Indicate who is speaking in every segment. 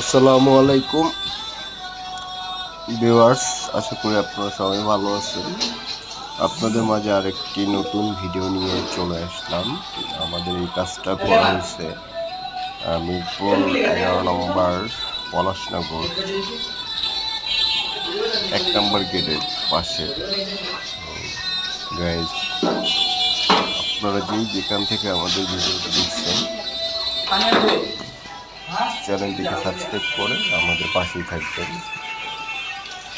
Speaker 1: আসসালামু আলাইকুম। ভিউয়ার্স, আশা করি আপনারা সবাই ভালো আছেন। আপনাদের মাঝে আরেকটি নতুন ভিডিও নিয়ে চলে আসলাম। আমাদের এই কাজটা করা হয়েছে মিরপুর এগারো নম্বর পলাশনগর, এক নম্বর গেটের পাশে। গাইজ আপনারা যেই যেখান থেকে আমাদের ভিডিওটা দেখছেন চ্যানেলটিকে সাবস্ক্রাইব করে আমাদের পাশেই থাকবেন।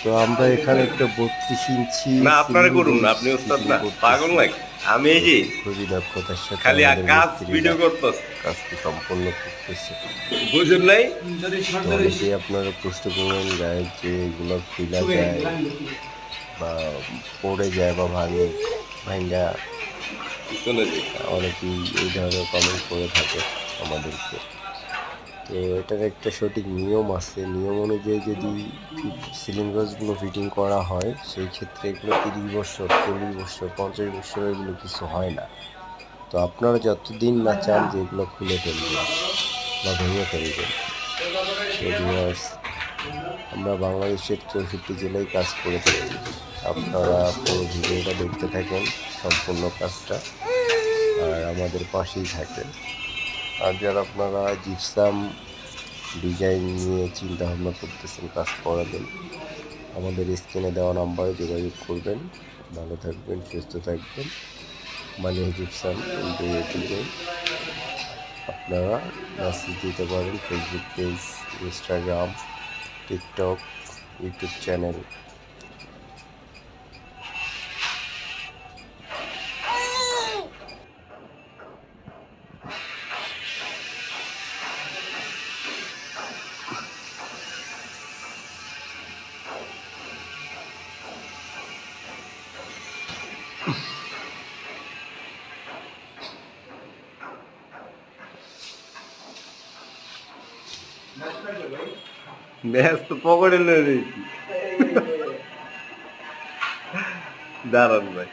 Speaker 1: তো আমরা এখানে একটা বত্রিশ ইঞ্চি
Speaker 2: না আপনারা করুন না আপনি ওস্তাদ না পাগল নাকি? আমি এই যে
Speaker 1: খুবই দক্ষতার সাথে
Speaker 2: খালি কাজ ভিডিও করতেছ।
Speaker 1: কাজটি সম্পন্ন করতেছে।
Speaker 2: বুঝুন নাই?
Speaker 1: অনেকেই আপনারা প্রশ্ন করবেন গায়ে যে এগুলো খুলা যায় বা পড়ে যায় বা ভাঙে ভাঙ্গা অনেকেই এই ধরনের কমেন্ট করে থাকে আমাদেরকে। তো এটার একটা সঠিক নিয়ম আছে। নিয়ম অনুযায়ী যদি সিলিং রসগুলো ফিটিং করা হয়, সেই ক্ষেত্রে এগুলো তিরিশ বছর, চল্লিশ বছর, পঞ্চাশ বছর এগুলো কিছু হয় না। তো আপনারা যতদিন না চান যে এগুলো খুলে ফেলবেন বা ভেঙে ফেলবেন। আমরা বাংলাদেশের চৌষট্টি জেলায় কাজ করে থাকি। আপনারা পুরো ভিডিওটা দেখতে থাকেন, সম্পূর্ণ কাজটা। আর আমাদের পাশেই থাকেন। আর যারা আপনারা জিপসাম ডিজাইন নিয়ে চিন্তা ভাবনা করতেছেন, কাজ করাবেন। আমাদের স্ক্রিনে দেওয়া নাম্বারে যোগাযোগ করবেন। ভালো থাকবেন, সুস্থ থাকবেন। মানে জিপসাম ডিজাইন আপনারা মেসেজ দিতে পারেন। Facebook page Instagram TikTok YouTube channel
Speaker 2: match তো পকেটে নিয়ে দিয়েছি দাঁড়ান ভাই